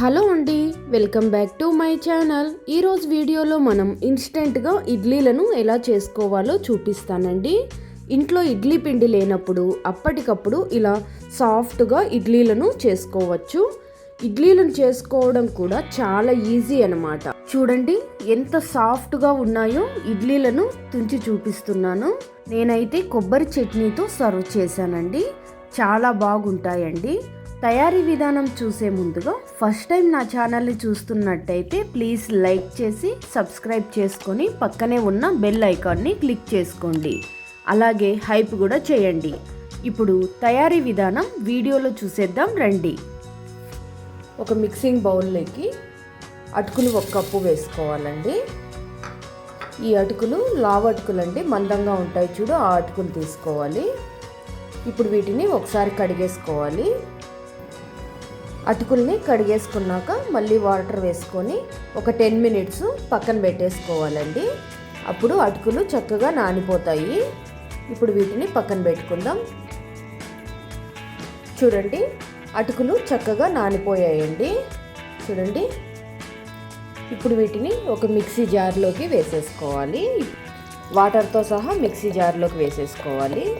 Hello అండి welcome back to my channel. ఈరోజు వీడియోలో మనం ఇన్స్టెంట్గా ఇడ్లీలను ఎలా చేసుకోవాలో చూపిస్తానండి. ఇంట్లో ఇడ్లీ పిండి లేనప్పుడు అప్పటికప్పుడు ఇలా సాఫ్ట్గా ఇడ్లీలను చేసుకోవచ్చు. ఇడ్లీలను చేసుకోవడం కూడా చాలా ఈజీ అనమాట చూడండి ఎంత సాఫ్ట్గా ఉన్నాయో ఇడ్లీలను తుంచి చూపిస్తున్నాను. నేనైతే కొబ్బరి చట్నీతో సర్వ్ చేశానండి. చాలా బాగుంటాయండి. తయారీ విధానం చూసే ముందుగా ఫస్ట్ టైం నా ఛానల్ని చూస్తున్నట్టయితే ప్లీజ్ లైక్ చేసి సబ్స్క్రైబ్ చేసుకొని పక్కనే ఉన్న బెల్ ఐకాన్ని క్లిక్ చేసుకోండి. అలాగే హైప్ కూడా చేయండి. ఇప్పుడు తయారీ విధానం వీడియోలో చూసేద్దాం రండి. ఒక మిక్సింగ్ బౌల్లోకి అటుకులు ఒక కప్పు వేసుకోవాలండి. ఈ అటుకులు లావ అటుకులు అండి మందంగా ఉంటాయి చూడు ఆ అటుకులు తీసుకోవాలి. ఇప్పుడు వీటిని ఒకసారి కడిగేసుకోవాలి. అటుకుల్ని కడిగేసుకున్నాక మళ్ళీ వాటర్ వేసుకొని ఒక టెన్ మినిట్స్ పక్కన పెట్టేసుకోవాలండి. అప్పుడు అటుకులు చక్కగా నానిపోతాయి. ఇప్పుడు వీటిని పక్కన పెట్టుకుందాం. చూడండి అటుకులు చక్కగా నానిపోయాయండి. చూడండి ఇప్పుడు వీటిని ఒక మిక్సీ జార్లోకి వేసేసుకోవాలి. వాటర్తో సహా మిక్సీ జార్లోకి వేసేసుకోవాలి.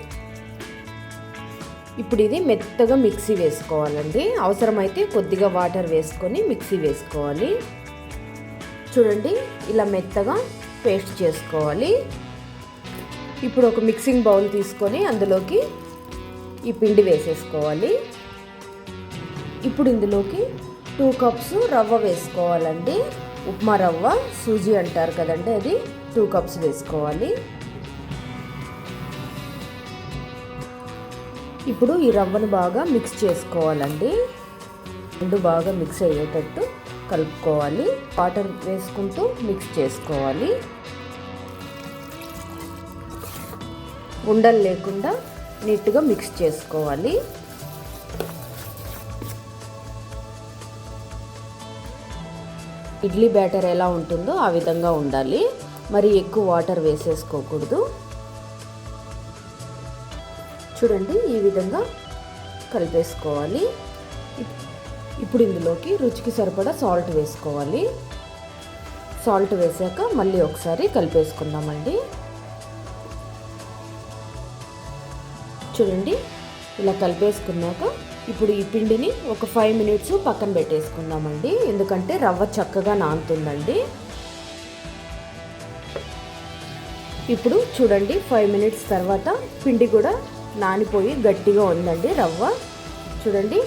ఇప్పుడు ఇది మెత్తగా మిక్సీ వేసుకోవాలండి. అవసరమైతే కొద్దిగా వాటర్ వేసుకొని మిక్సీ వేసుకోవాలి. చూడండి ఇలా మెత్తగా పేస్ట్ చేసుకోవాలి. ఇప్పుడు ఒక మిక్సింగ్ బౌల్ తీసుకొని అందులోకి ఈ పిండి వేసేసుకోవాలి. ఇప్పుడు ఇందులోకి టూ కప్స్ రవ్వ వేసుకోవాలండి. ఉప్మా రవ్వ సూజీ అంటారు కదండి అది. టూ కప్స్ వేసుకోవాలి. ఇప్పుడు ఈ రవ్వను బాగా మిక్స్ చేసుకోవాలండి. రెండు బాగా మిక్స్ అయ్యేటట్టు కలుపుకోవాలి. వాటర్ వేసుకుంటూ మిక్స్ చేసుకోవాలి. ఉండలు లేకుండా నీట్గా మిక్స్ చేసుకోవాలి. ఇడ్లీ బ్యాటర్ ఎలా ఉంటుందో ఆ విధంగా ఉండాలి. మరి ఎక్కువ వాటర్ వేసేసుకోకూడదు. చూడండి ఈ విధంగా కలిపేసుకోవాలి. ఇప్పుడు ఇందులోకి రుచికి సరిపడా సాల్ట్ వేసుకోవాలి. సాల్ట్ వేసాక మళ్ళీ ఒకసారి కలిపేసుకుందామండి. చూడండి ఇలా కలిపేసుకున్నాక ఇప్పుడు ఈ పిండిని ఒక ఫైవ్ మినిట్స్ పక్కన పెట్టేసుకుందామండి. ఎందుకంటే రవ్వ చక్కగా నానుతుందండి. ఇప్పుడు చూడండి ఫైవ్ మినిట్స్ తర్వాత పిండి కూడా నానిపోయి గట్టిగా ఉందండి రవ్వ. చూడండి.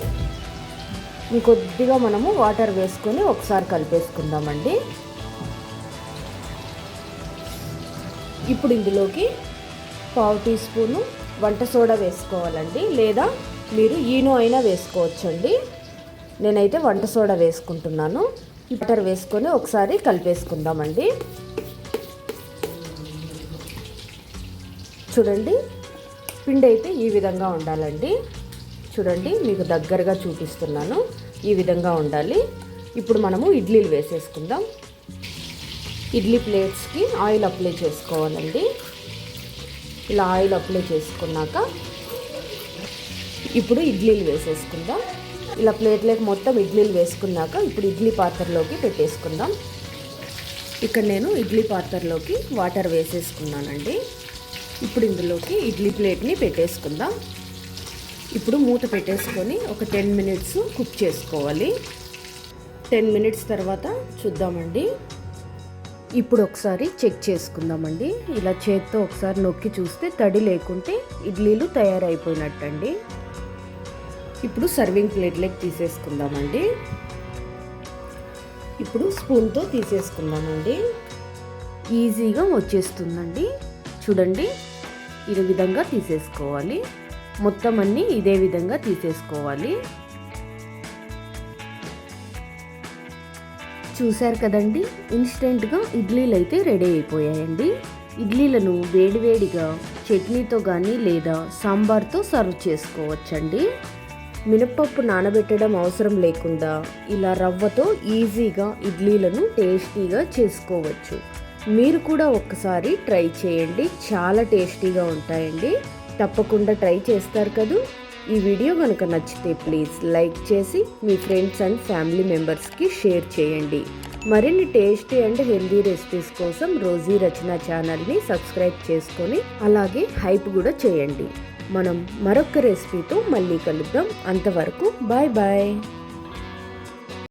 ఇంకొద్దిగా మనము వాటర్ వేసుకొని ఒకసారి కలిపేసుకుందామండి. ఇప్పుడు ఇందులోకి పావు టీ స్పూను వంట సోడా వేసుకోవాలండి. లేదా మీరు ఈనో అయినా వేసుకోవచ్చండి. నేనైతే వంట సోడా వేసుకుంటున్నాను. బటర్ వేసుకొని ఒకసారి కలిపేసుకుందామండి. చూడండి. పిండి అయితే ఈ విధంగా ఉండాలండి. చూడండి మీకు దగ్గరగా చూపిస్తున్నాను. ఈ విధంగా ఉండాలి. ఇప్పుడు మనము ఇడ్లీలు వేసేసుకుందాం. ఇడ్లీ ప్లేట్స్కి ఆయిల్ అప్లై చేసుకోవాలండి. ఇలా ఆయిల్ అప్లై చేసుకున్నాక ఇప్పుడు ఇడ్లీలు వేసేసుకుందాం. ఇలా ప్లేట్లోకి మొత్తం ఇడ్లీలు వేసుకున్నాక ఇప్పుడు ఇడ్లీ పాత్రలోకి పెట్టేసుకుందాం. ఇక్కడ నేను ఇడ్లీ పాత్రలోకి వాటర్ వేసేసుకున్నానండి. ఇప్పుడు ఇందులోకి ఇడ్లీ ప్లేట్ని పెట్టేసుకుందాం. ఇప్పుడు మూత పెట్టేసుకొని ఒక టెన్ మినిట్స్ కుక్ చేసుకోవాలి. టెన్ మినిట్స్ తర్వాత చూద్దామండి. ఇప్పుడు ఒకసారి చెక్ చేసుకుందామండి. ఇలా చేత్తో ఒకసారి నొక్కి చూస్తే తడి లేకుంటే ఇడ్లీలు తయారైపోయినట్టండి. ఇప్పుడు సర్వింగ్ ప్లేట్లోకి తీసేసుకుందామండి. ఇప్పుడు స్పూన్తో తీసేసుకుందామండి. ఈజీగా వచ్చేస్తుందండి. చూడండి. ఈ విధంగా తీసేసుకోవాలి. మొత్తం అన్నీ ఇదే విధంగా తీసేసుకోవాలి. చూశారు కదండి ఇన్స్టెంట్గా ఇడ్లీలు అయితే రెడీ అయిపోయాయండి. ఇడ్లీలను వేడివేడిగా చట్నీతో కానీ లేదా సాంబార్తో సర్వ్ చేసుకోవచ్చండి. మినప్పప్పు నానబెట్టడం అవసరం లేకుండా ఇలా రవ్వతో ఈజీగా ఇడ్లీలను టేస్టీగా చేసుకోవచ్చు. మీరు కూడా ఒక్కసారి ట్రై చేయండి. చాలా టేస్టీగా ఉంటాయండి. తప్పకుండా ట్రై చేస్తారు కదూ. ఈ వీడియో కనుక నచ్చితే ప్లీజ్ లైక్ చేసి మీ ఫ్రెండ్స్ అండ్ ఫ్యామిలీ మెంబర్స్కి షేర్ చేయండి. మరిన్ని టేస్టీ అండ్ హెల్దీ రెసిపీస్ కోసం రోజీ రచన ఛానల్ని సబ్స్క్రైబ్ చేసుకొని అలాగే హైప్ కూడా చేయండి. మనం మరొక రెసిపీతో మళ్ళీ కలుద్దాం. అంతవరకు బాయ్ బాయ్.